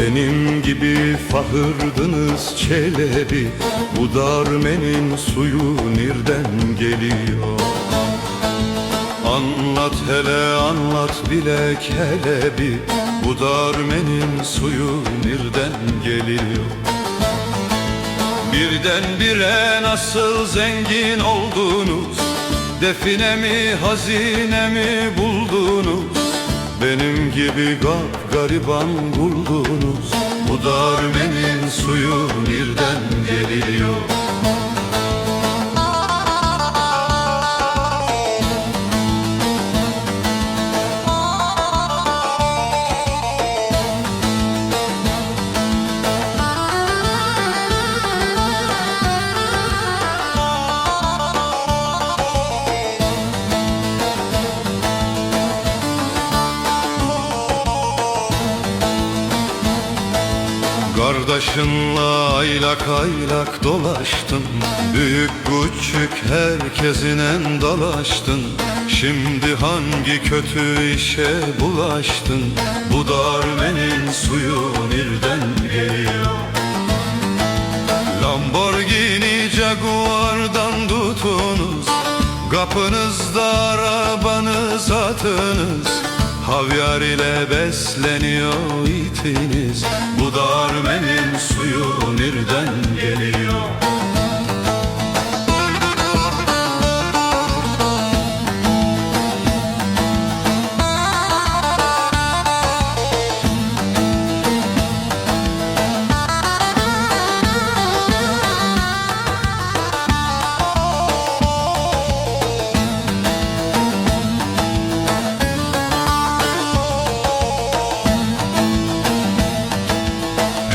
Benim gibi fahırdınız çelebi. Bu darmenin suyu nereden geliyor? Anlat hele anlat bilek hele bir Bu darmenin suyu nereden geliyor? Birdenbire nasıl zengin oldunuz? Define mi hazine mi buldunuz gibi gap gariban buldunuz. Bu darmenin suyu nereden geliyor Kardeşinle aylak aylak dolaştın. Büyük küçük herkesinen dalaştın. Şimdi hangi kötü işe bulaştın? Bu darmenin suyu nereden geliyor. Lamborghini Jaguar'dan tutunuz. Kapınızda arabanız atınız Havyar ile besleniyor itiniz. Bu darmenin suyu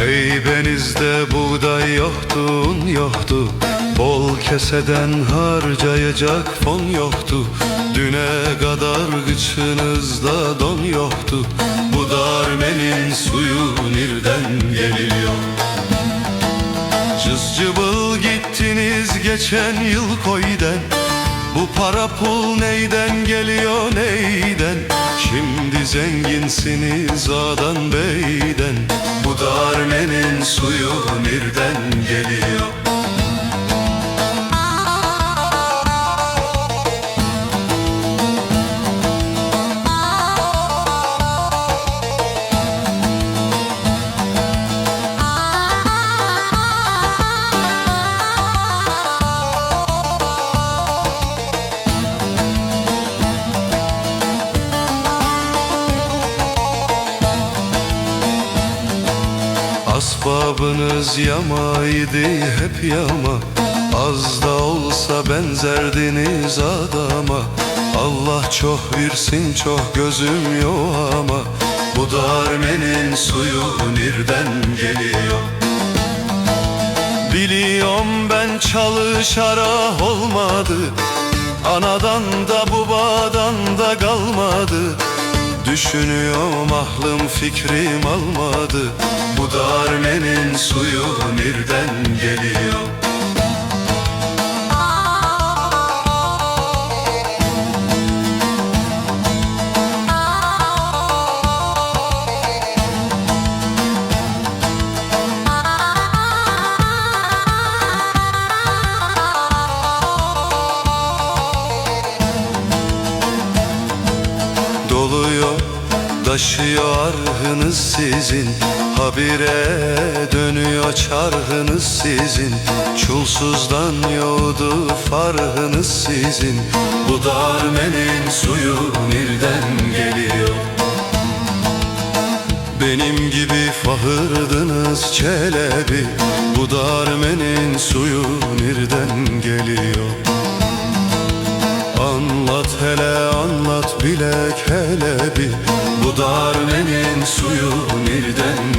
Heybenizde buğday yoktu, un yoktu. Bol keseden harcayacak fon yoktu. Düne kadar gıçınızda don yoktu. Bu darmenin suyu nereden geliyor Cız cıbıl gittiniz geçen yıl koyden Bu para pul neyden geliyor neyden? Şimdi zenginsiniz adan beyden. Bu darmenin suyu nereden geliyor Asbabınız yamaydı hep yama. Az da olsa benzerdiniz adama. Allah çok versin çok gözüm yok ama. Bu darmenin suyu nereden geliyor. Biliyorum ben çalışarak olmadı. Anadan da kalmadı Düşünüyorum aklım fikrim almadı. Bu darmenin suyu nereden geliyor taşıyor arhınız sizin Habire dönüyor çarhınız sizin. Çulsuzdan yoğdu farhınız sizin. Bu darmenin suyu nereden geliyor. Benim gibi fahırdınız çelebi. Bu darmenin suyu nereden geliyor. Anlat hele anlat bilek hele bir Bu darmenin suyu nereden